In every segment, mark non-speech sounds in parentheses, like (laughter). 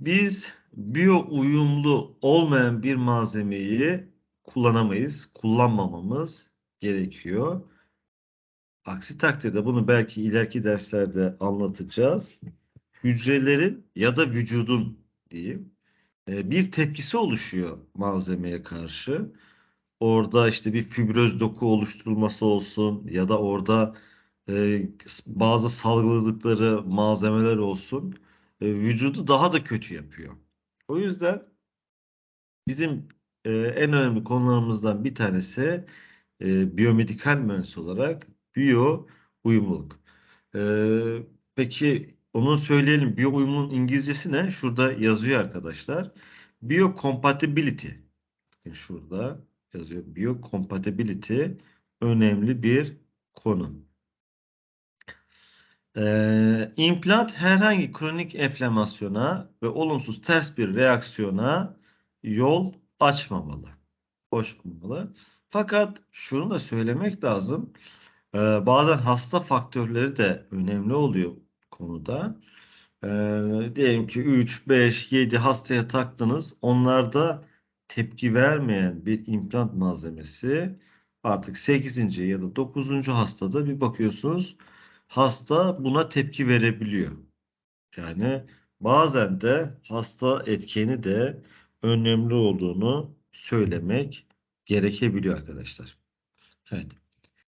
Biz biyo uyumlu olmayan bir malzemeyi kullanamayız, kullanmamamız gerekiyor. Aksi takdirde bunu belki ileriki derslerde anlatacağız. Hücrelerin ya da vücudun diyeyim e, bir tepkisi oluşuyor malzemeye karşı. Orada işte bir fibröz doku oluşturulması olsun ya da orada e, bazı salgıladıkları malzemeler olsun e, vücudu daha da kötü yapıyor. O yüzden bizim e, en önemli konularımızdan bir tanesi e, biyomedikal mühendis olarak biyo uyumluluk. E, peki onu söyleyelim. Biyo uyumluluğun İngilizcesi ne? Şurada yazıyor arkadaşlar. Biocompatibility. Bakın Şurada yazıyor. Biocompatibility önemli bir konu. Ee, implant herhangi kronik enflamasyona ve olumsuz ters bir reaksiyona yol açmamalı. Koşmamalı. Fakat şunu da söylemek lazım. Ee, bazen hasta faktörleri de önemli oluyor konuda. Ee, diyelim ki 3, 5, 7 hastaya taktınız. Onlarda tepki vermeyen bir implant malzemesi artık 8. ya da 9. hastada bir bakıyorsunuz hasta buna tepki verebiliyor. Yani bazen de hasta etkeni de önemli olduğunu söylemek gerekebiliyor arkadaşlar. Evet.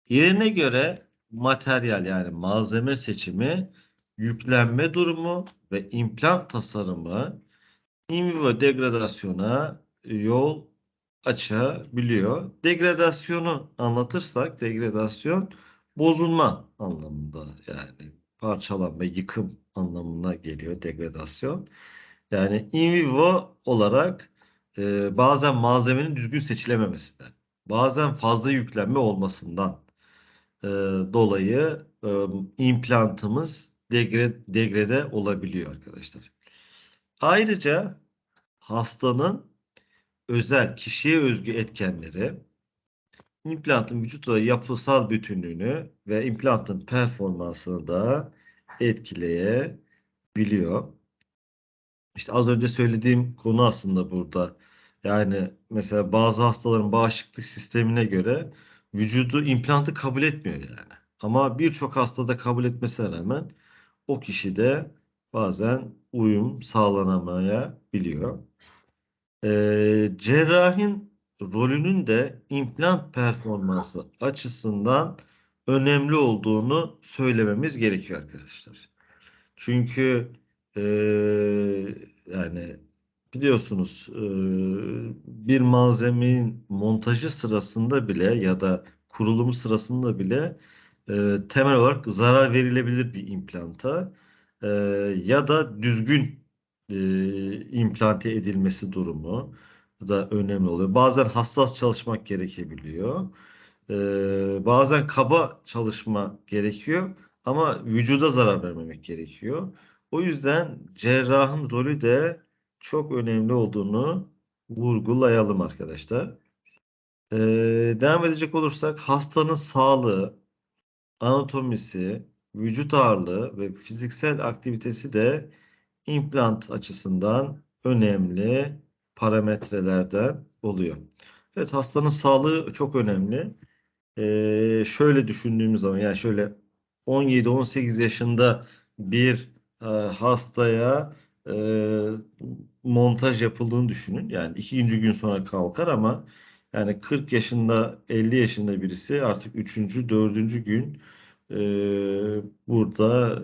Yerine göre materyal yani malzeme seçimi, yüklenme durumu ve implant tasarımı in vivo degradasyona yol açabiliyor. Degradasyonu anlatırsak degradasyon bozulma anlamında yani parçalanma, yıkım anlamına geliyor degradasyon. Yani in vivo olarak e, bazen malzemenin düzgün seçilememesinden, bazen fazla yüklenme olmasından e, dolayı e, implantımız degre, degrede olabiliyor arkadaşlar. Ayrıca hastanın özel kişiye özgü etkenleri implantın vücutta yapısal bütünlüğünü ve implantın performansını da etkileyebiliyor. İşte az önce söylediğim konu aslında burada. Yani mesela bazı hastaların bağışıklık sistemine göre vücudu implantı kabul etmiyor yani. Ama birçok hastada kabul etmesine rağmen o kişide bazen uyum sağlanamayabiliyor. Ee, cerrahin rolünün de implant performansı açısından önemli olduğunu söylememiz gerekiyor arkadaşlar. Çünkü e, yani biliyorsunuz e, bir malzemenin montajı sırasında bile ya da kurulumu sırasında bile e, temel olarak zarar verilebilir bir implanta e, ya da düzgün e, implante edilmesi durumu da önemli oluyor. Bazen hassas çalışmak gerekebiliyor. E, bazen kaba çalışma gerekiyor ama vücuda zarar vermemek gerekiyor. O yüzden cerrahın rolü de çok önemli olduğunu vurgulayalım arkadaşlar. Ee, devam edecek olursak hastanın sağlığı, anatomisi, vücut ağırlığı ve fiziksel aktivitesi de implant açısından önemli parametrelerden oluyor. Evet hastanın sağlığı çok önemli. Ee, şöyle düşündüğümüz zaman yani şöyle 17-18 yaşında bir e, hastaya e, montaj yapıldığını düşünün. Yani ikinci gün sonra kalkar ama yani 40 yaşında 50 yaşında birisi artık üçüncü dördüncü gün e, burada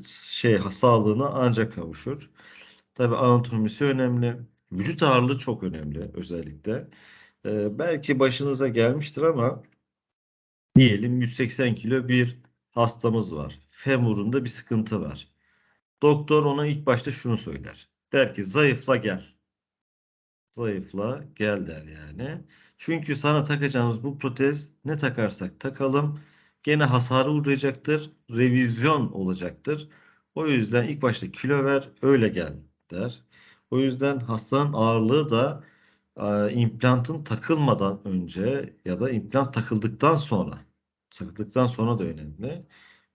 e, şey sağlığına ancak kavuşur. Tabi anatomisi önemli. Vücut ağırlığı çok önemli özellikle. E, belki başınıza gelmiştir ama diyelim 180 kilo bir hastamız var. Femurunda bir sıkıntı var. Doktor ona ilk başta şunu söyler. Der ki zayıfla gel. Zayıfla gel der yani. Çünkü sana takacağımız bu protez ne takarsak takalım gene hasara uğrayacaktır. Revizyon olacaktır. O yüzden ilk başta kilo ver öyle gel der. O yüzden hastanın ağırlığı da e, implantın takılmadan önce ya da implant takıldıktan sonra takıldıktan sonra da önemli.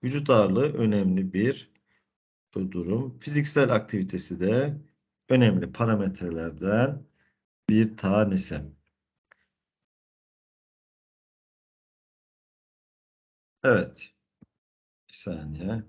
Vücut ağırlığı önemli bir durum. Fiziksel aktivitesi de önemli parametrelerden bir tanesi. Evet. Bir saniye.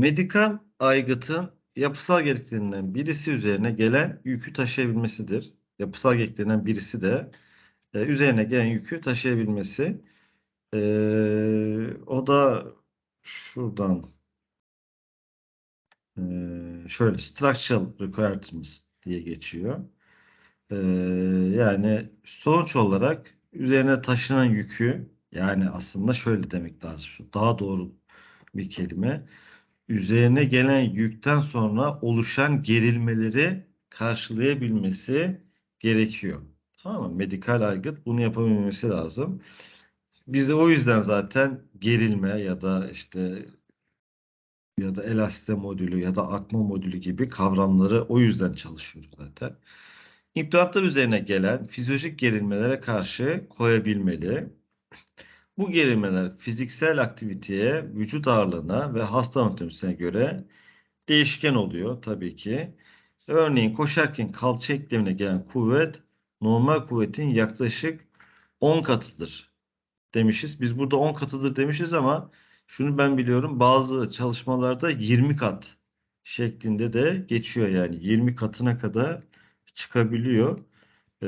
Medikal aygıtın yapısal gereklerinden birisi üzerine gelen yükü taşıyabilmesidir. Yapısal gereklerinden birisi de e, üzerine gelen yükü taşıyabilmesi. E, o da şuradan e, şöyle structural requirements diye geçiyor. E, yani sonuç olarak üzerine taşınan yükü yani aslında şöyle demek lazım. Daha doğru bir kelime üzerine gelen yükten sonra oluşan gerilmeleri karşılayabilmesi gerekiyor. Tamam mı? Medikal aygıt bunu yapabilmesi lazım. Biz de o yüzden zaten gerilme ya da işte ya da elastise modülü ya da akma modülü gibi kavramları o yüzden çalışıyoruz zaten. İmplantlar üzerine gelen fizyolojik gerilmelere karşı koyabilmeli. Bu gerilmeler fiziksel aktiviteye, vücut ağırlığına ve hasta anatomisine göre değişken oluyor tabii ki. Örneğin koşarken kalça eklemine gelen kuvvet normal kuvvetin yaklaşık 10 katıdır demişiz. Biz burada 10 katıdır demişiz ama şunu ben biliyorum bazı çalışmalarda 20 kat şeklinde de geçiyor yani 20 katına kadar çıkabiliyor. Ee,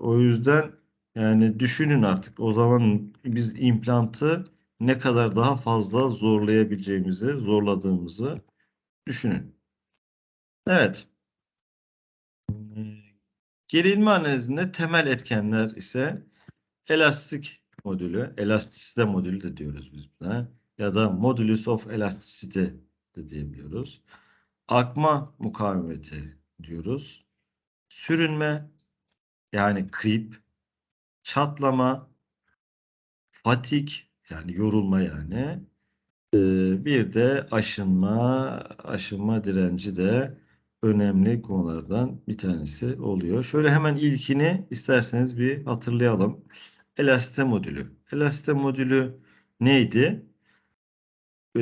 o yüzden yani düşünün artık o zaman biz implantı ne kadar daha fazla zorlayabileceğimizi, zorladığımızı düşünün. Evet. Gerilme analizinde temel etkenler ise elastik modülü, elastisite modülü de diyoruz biz buna. Ya da modulus of elasticity de diyebiliyoruz. Akma mukavemeti diyoruz. Sürünme yani creep, çatlama, fatik yani yorulma yani. Ee, bir de aşınma, aşınma direnci de önemli konulardan bir tanesi oluyor. Şöyle hemen ilkini isterseniz bir hatırlayalım. Elasite modülü. Elasite modülü neydi? Ee,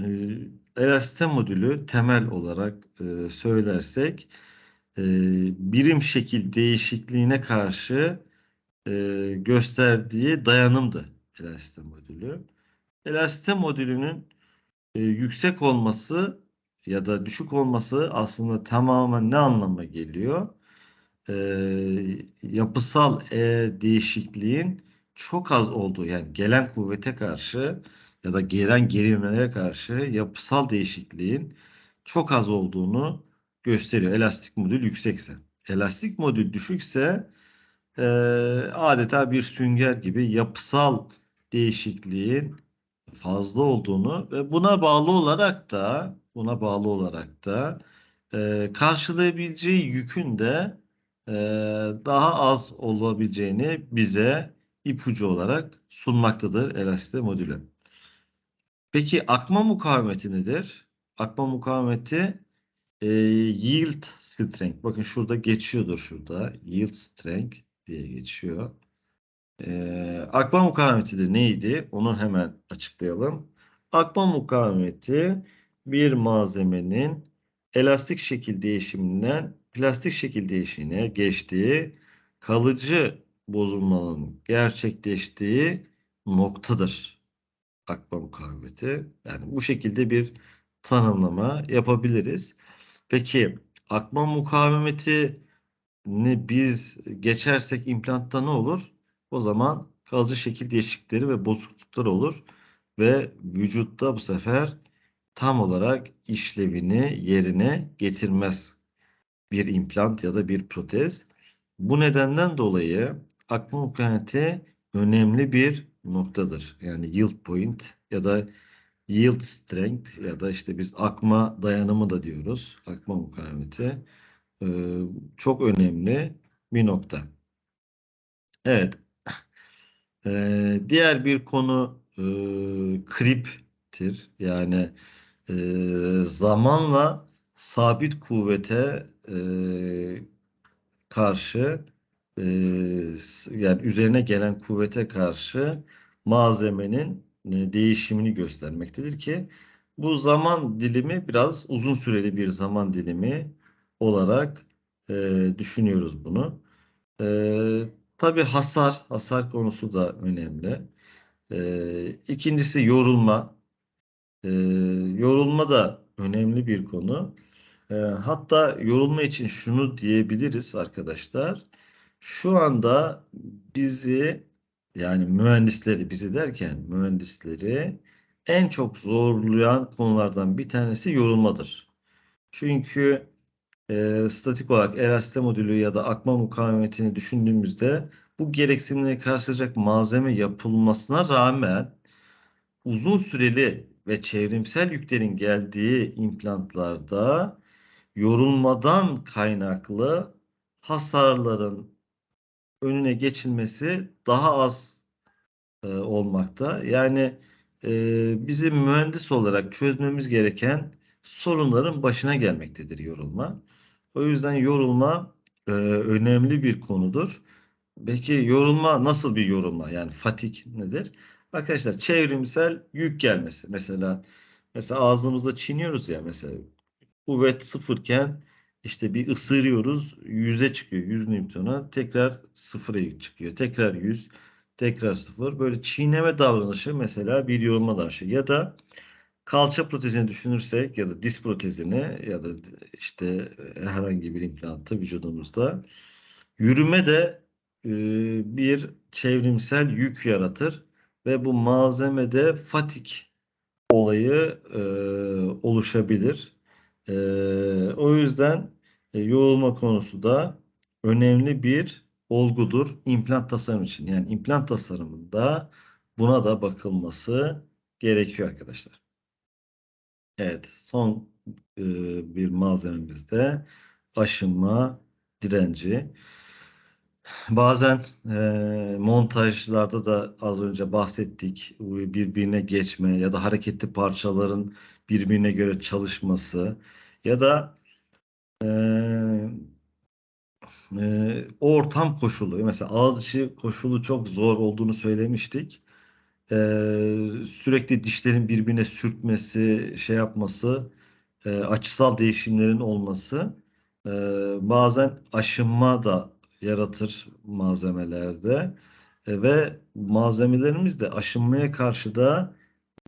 e, elasite modülü temel olarak e, söylersek e, birim şekil değişikliğine karşı e, gösterdiği dayanımdı elasite modülü. Elasite modülünün e, yüksek olması ya da düşük olması aslında tamamen ne anlama geliyor? E, yapısal e, değişikliğin çok az olduğu yani gelen kuvvete karşı ya da gelen gerilmelere karşı yapısal değişikliğin çok az olduğunu gösteriyor. Elastik modül yüksekse. Elastik modül düşükse e, adeta bir sünger gibi yapısal değişikliğin fazla olduğunu ve buna bağlı olarak da buna bağlı olarak da e, karşılayabileceği yükün de e, daha az olabileceğini bize ipucu olarak sunmaktadır elastik modülü. Peki akma mukavemeti nedir? Akma mukavemeti e, yield strength. Bakın şurada geçiyordur şurada. Yield strength diye geçiyor. E, akma mukavemeti de neydi? Onu hemen açıklayalım. Akma mukavemeti bir malzemenin elastik şekil değişiminden plastik şekil değişimine geçtiği kalıcı bozulmanın gerçekleştiği noktadır. Akma mukavemeti. Yani bu şekilde bir tanımlama yapabiliriz. Peki akma mukavemeti ne biz geçersek implantta ne olur? O zaman kalıcı şekil değişiklikleri ve bozukluklar olur ve vücutta bu sefer tam olarak işlevini yerine getirmez bir implant ya da bir protez. Bu nedenden dolayı akma mukavemeti önemli bir noktadır. Yani yield point ya da yield strength ya da işte biz akma dayanımı da diyoruz. Akma mukavemeti ee, çok önemli bir nokta. Evet. Ee, diğer bir konu e, kriptir. Yani e, zamanla sabit kuvvete e, karşı e, yani üzerine gelen kuvvete karşı malzemenin değişimini göstermektedir ki bu zaman dilimi biraz uzun süreli bir zaman dilimi olarak e, düşünüyoruz bunu. E, tabii hasar, hasar konusu da önemli. E, ikincisi yorulma. E, yorulma da önemli bir konu. E, hatta yorulma için şunu diyebiliriz arkadaşlar. Şu anda bizi yani mühendisleri bizi derken mühendisleri en çok zorlayan konulardan bir tanesi yorulmadır. Çünkü e, statik olarak elastin modülü ya da akma mukavemetini düşündüğümüzde bu gereksinimleri karşılayacak malzeme yapılmasına rağmen uzun süreli ve çevrimsel yüklerin geldiği implantlarda yorulmadan kaynaklı hasarların önüne geçilmesi daha az e, olmakta. Yani e, bizim mühendis olarak çözmemiz gereken sorunların başına gelmektedir yorulma. O yüzden yorulma e, önemli bir konudur. Peki yorulma nasıl bir yorulma? Yani fatik nedir? Arkadaşlar çevrimsel yük gelmesi. Mesela mesela ağzımızda çiğniyoruz ya mesela kuvvet sıfırken işte bir ısırıyoruz yüze çıkıyor. 100 Newton'a tekrar sıfıra çıkıyor. Tekrar 100 tekrar sıfır. Böyle çiğneme davranışı mesela bir yorulma davranışı ya da kalça protezini düşünürsek ya da diz protezini ya da işte herhangi bir implantı vücudumuzda yürüme de e, bir çevrimsel yük yaratır ve bu malzemede fatik olayı e, oluşabilir. E, o yüzden e, yoğulma konusu da önemli bir olgudur implant tasarım için. Yani implant tasarımında buna da bakılması gerekiyor arkadaşlar. Evet, son e, bir malzememiz de aşınma direnci. Bazen e, montajlarda da az önce bahsettik birbirine geçme ya da hareketli parçaların birbirine göre çalışması ya da e, e, ortam koşulu mesela ağız içi koşulu çok zor olduğunu söylemiştik. E, sürekli dişlerin birbirine sürtmesi, şey yapması, e, açısal değişimlerin olması e, bazen aşınma da yaratır malzemelerde e, ve malzemelerimiz de aşınmaya karşı da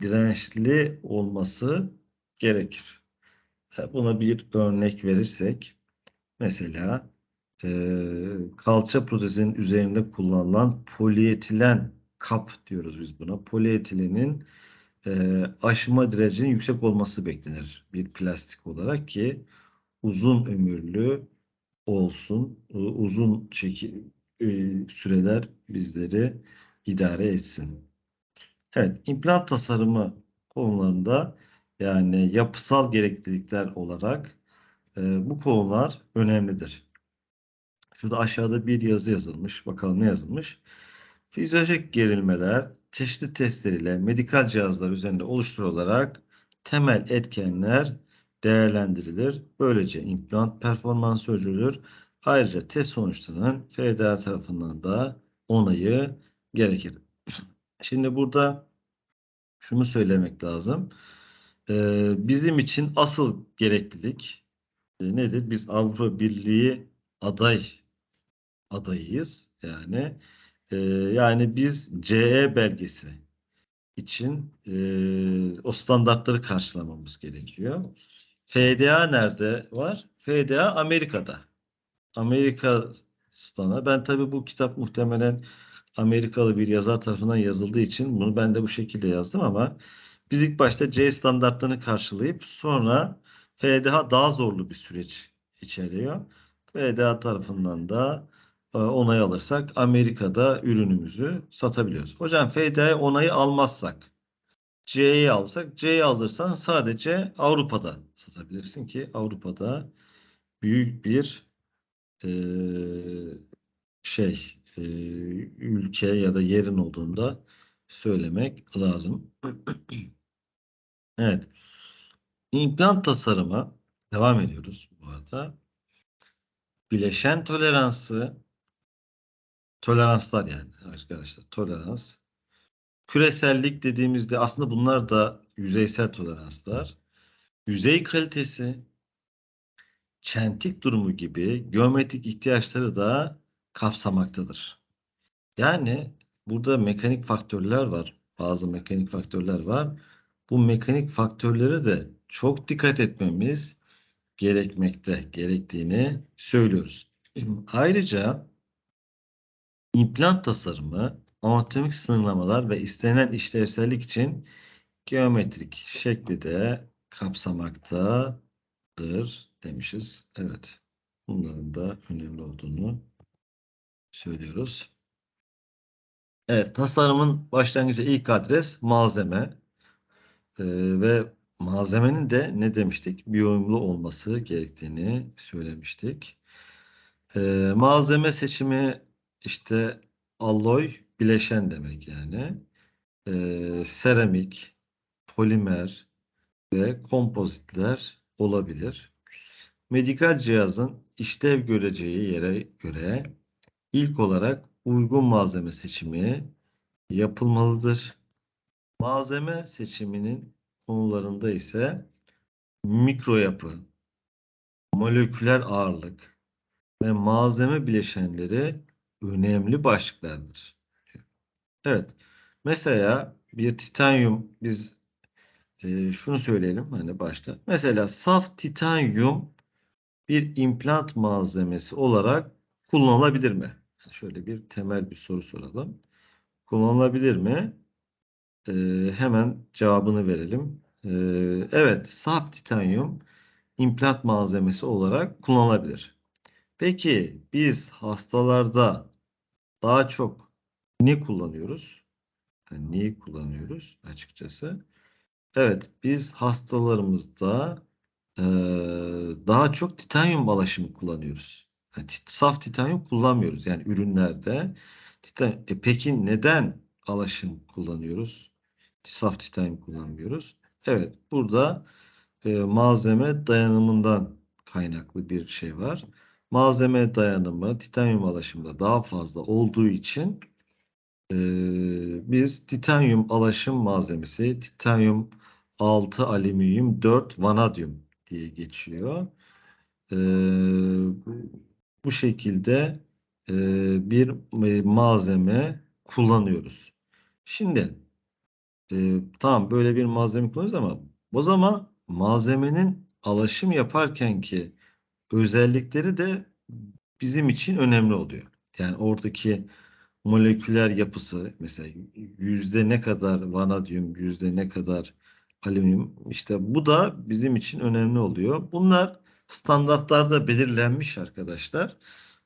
dirençli olması gerekir. E, buna bir örnek verirsek mesela e, kalça protezinin üzerinde kullanılan polietilen kap diyoruz biz buna. Polietilenin e, aşma direncinin yüksek olması beklenir bir plastik olarak ki uzun ömürlü olsun, uzun şekil, e, süreler bizleri idare etsin. Evet, implant tasarımı konularında yani yapısal gereklilikler olarak e, bu konular önemlidir. Şurada aşağıda bir yazı yazılmış. Bakalım ne yazılmış? Fizyolojik gerilmeler çeşitli testler ile medikal cihazlar üzerinde oluşturularak temel etkenler değerlendirilir. Böylece implant performansı ölçülür. Ayrıca test sonuçlarının FDA tarafından da onayı gerekir. (clears throat) Şimdi burada şunu söylemek lazım. Ee, bizim için asıl gereklilik e, nedir? Biz Avrupa Birliği aday adayıyız. Yani e, yani biz CE belgesi için e, o standartları karşılamamız gerekiyor. FDA nerede var? FDA Amerika'da. Amerika stana. Ben tabii bu kitap muhtemelen Amerikalı bir yazar tarafından yazıldığı için bunu ben de bu şekilde yazdım ama Biz ilk başta C standartlarını karşılayıp sonra FDH daha zorlu bir süreç içeriyor. FDH tarafından da e, onay alırsak Amerika'da ürünümüzü satabiliyoruz. Hocam FDH onayı almazsak C'yi alsak C'yi alırsan sadece Avrupa'da satabilirsin ki Avrupa'da büyük bir e, şey e, ülke ya da yerin olduğunda söylemek lazım. (clears throat) Evet. İmplant tasarımı devam ediyoruz bu arada. Bileşen toleransı toleranslar yani arkadaşlar tolerans. Küresellik dediğimizde aslında bunlar da yüzeysel toleranslar. Yüzey kalitesi, çentik durumu gibi geometrik ihtiyaçları da kapsamaktadır. Yani burada mekanik faktörler var. Bazı mekanik faktörler var. Bu mekanik faktörlere de çok dikkat etmemiz gerekmekte, gerektiğini söylüyoruz. Ayrıca implant tasarımı, anatomik sınırlamalar ve istenilen işlevsellik için geometrik şekli de kapsamaktadır demişiz. Evet. Bunların da önemli olduğunu söylüyoruz. Evet, tasarımın başlangıcı ilk adres malzeme Ve malzemenin de ne demiştik? Biyouyumlu olması gerektiğini söylemiştik. Ee, malzeme seçimi işte alloy bileşen demek yani. Ee, seramik, polimer ve kompozitler olabilir. Medikal cihazın işlev göreceği yere göre ilk olarak uygun malzeme seçimi yapılmalıdır. Malzeme seçiminin konularında ise mikro yapı, moleküler ağırlık ve malzeme bileşenleri önemli başlıklardır. Evet. Mesela bir titanyum biz e, şunu söyleyelim hani başta. Mesela saf titanyum bir implant malzemesi olarak kullanılabilir mi? Şöyle bir temel bir soru soralım. Kullanılabilir mi? Ee, hemen cevabını verelim. Ee, evet, saf titanyum implant malzemesi olarak kullanılabilir. Peki biz hastalarda daha çok ne kullanıyoruz? Yani neyi kullanıyoruz açıkçası? Evet, biz hastalarımızda e, daha çok titanyum alaşımı kullanıyoruz. Yani saf titanyum kullanmıyoruz yani ürünlerde. E, peki neden alaşım kullanıyoruz? Saf titanyum kullanmıyoruz. Evet, burada e, malzeme dayanımından kaynaklı bir şey var. Malzeme dayanımı titanyum alaşımda daha fazla olduğu için e, biz titanyum alaşım malzemesi titanyum 6 alüminyum 4 vanadyum diye geçiyor. E, bu şekilde e, bir e, malzeme kullanıyoruz. Şimdi e, tamam böyle bir malzeme kullanıyoruz ama o zaman malzemenin alaşım yaparken ki özellikleri de bizim için önemli oluyor. Yani oradaki moleküler yapısı mesela yüzde ne kadar vanadyum, yüzde ne kadar alüminyum işte bu da bizim için önemli oluyor. Bunlar standartlarda belirlenmiş arkadaşlar.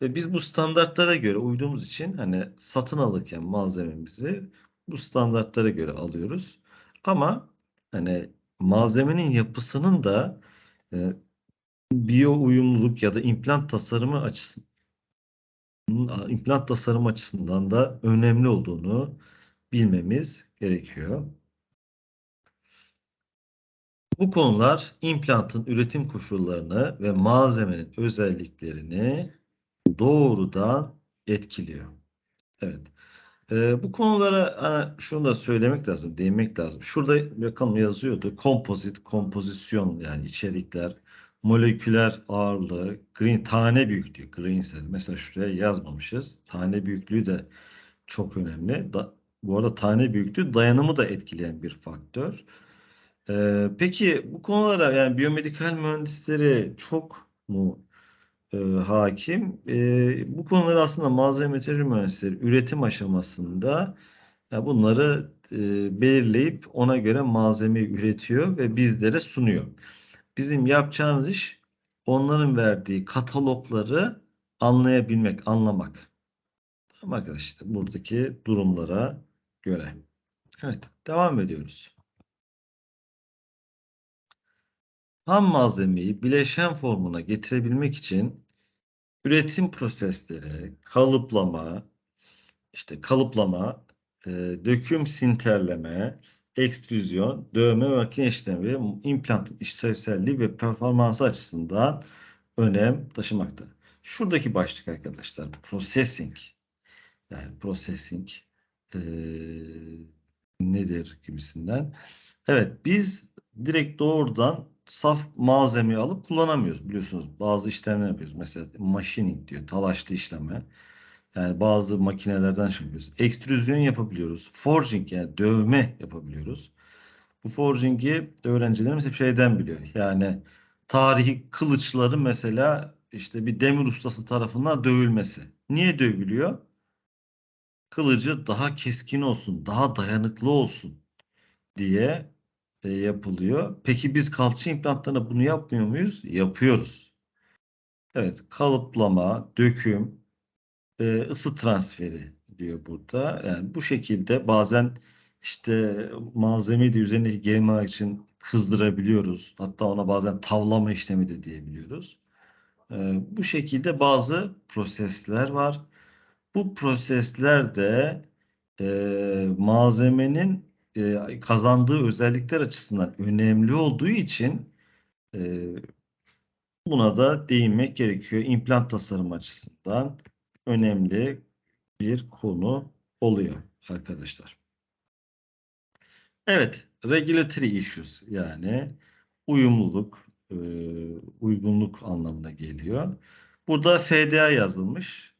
Ve biz bu standartlara göre uyduğumuz için hani satın alırken malzememizi bu standartlara göre alıyoruz. Ama hani malzemenin yapısının da e, biyo uyumluluk ya da implant tasarımı açısından implant tasarım açısından da önemli olduğunu bilmemiz gerekiyor. Bu konular implantın üretim koşullarını ve malzemenin özelliklerini doğrudan etkiliyor. Evet. Ee, bu konulara hani şunu da söylemek lazım, değinmek lazım. Şurada bakalım yazıyordu. Kompozit, kompozisyon yani içerikler, moleküler ağırlığı, green, tane büyüklüğü, green size. Mesela şuraya yazmamışız. Tane büyüklüğü de çok önemli. Da, bu arada tane büyüklüğü dayanımı da etkileyen bir faktör. Ee, peki bu konulara yani biyomedikal mühendisleri çok mu e, hakim? E, bu konuları aslında malzeme meteoroloji mühendisleri üretim aşamasında ya bunları e, belirleyip ona göre malzemeyi üretiyor ve bizlere sunuyor. Bizim yapacağımız iş onların verdiği katalogları anlayabilmek, anlamak. Tamam arkadaşlar buradaki durumlara göre. Evet devam ediyoruz. Ham malzemeyi bileşen formuna getirebilmek için üretim prosesleri, kalıplama, işte kalıplama, e, döküm sinterleme, ekstrüzyon, dövme makine işlemi ve implantın işlevselliği ve performansı açısından önem taşımakta. Şuradaki başlık arkadaşlar processing. Yani processing e, nedir gibisinden. Evet biz direkt doğrudan saf malzemeyi alıp kullanamıyoruz biliyorsunuz. Bazı işlemler yapıyoruz. Mesela machining diyor. Talaşlı işleme. Yani bazı makinelerden şey yapıyoruz. Ekstrüzyon yapabiliyoruz. Forging yani dövme yapabiliyoruz. Bu forging'i öğrencilerimiz hep şeyden biliyor. Yani tarihi kılıçların mesela işte bir demir ustası tarafından dövülmesi. Niye dövülüyor? Kılıcı daha keskin olsun, daha dayanıklı olsun diye e, yapılıyor. Peki biz kalça implantlarına bunu yapmıyor muyuz? Yapıyoruz. Evet, kalıplama, döküm, e, ısı transferi diyor burada. Yani bu şekilde bazen işte malzemeyi de üzerindeki gelme için kızdırabiliyoruz. Hatta ona bazen tavlama işlemi de diyebiliyoruz. E, bu şekilde bazı prosesler var. Bu prosesler de e, malzemenin e, kazandığı özellikler açısından önemli olduğu için e, buna da değinmek gerekiyor. İmplant tasarım açısından önemli bir konu oluyor arkadaşlar. Evet, regulatory issues yani uyumluluk, e, uygunluk anlamına geliyor. Burada FDA yazılmış.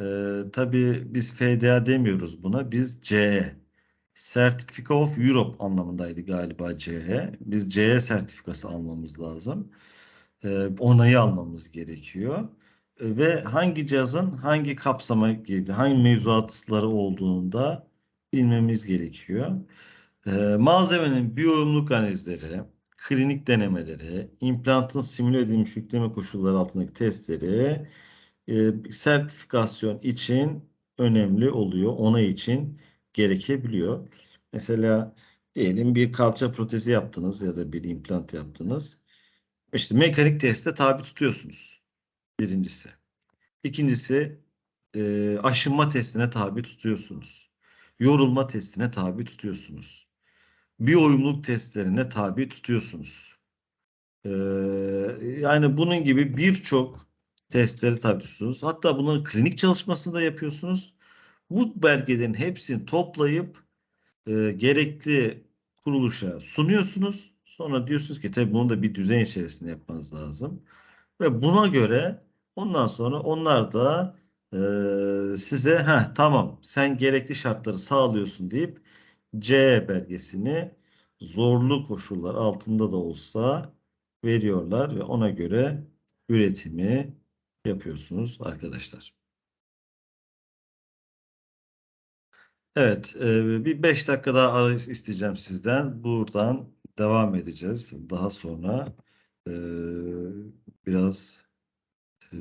E, tabii biz FDA demiyoruz buna, biz CE. Certificate of Europe anlamındaydı galiba CE. Biz CE sertifikası almamız lazım. E, onayı almamız gerekiyor ve hangi cihazın hangi kapsama girdi, hangi mevzuatları olduğunu da bilmemiz gerekiyor. E, malzemenin biyoyumluluk analizleri, klinik denemeleri, implantın simüle edilmiş yükleme koşulları altındaki testleri sertifikasyon için önemli oluyor. Onay için gerekebiliyor. Mesela diyelim bir kalça protezi yaptınız ya da bir implant yaptınız. İşte mekanik teste tabi tutuyorsunuz. Birincisi. İkincisi e, aşınma testine tabi tutuyorsunuz. Yorulma testine tabi tutuyorsunuz. Bir uyumluluk testlerine tabi tutuyorsunuz. E, yani bunun gibi birçok testleri tabi tutuyorsunuz. Hatta bunların klinik çalışmasını da yapıyorsunuz. Bu belgelerin hepsini toplayıp e, gerekli kuruluşa sunuyorsunuz. Sonra diyorsunuz ki tabii bunu da bir düzen içerisinde yapmanız lazım. Ve buna göre ondan sonra onlar da e, size ha tamam sen gerekli şartları sağlıyorsun deyip C belgesini zorlu koşullar altında da olsa veriyorlar ve ona göre üretimi yapıyorsunuz arkadaşlar. Evet, e, bir 5 dakika daha ara isteyeceğim sizden. Buradan devam edeceğiz. Daha sonra e, biraz e,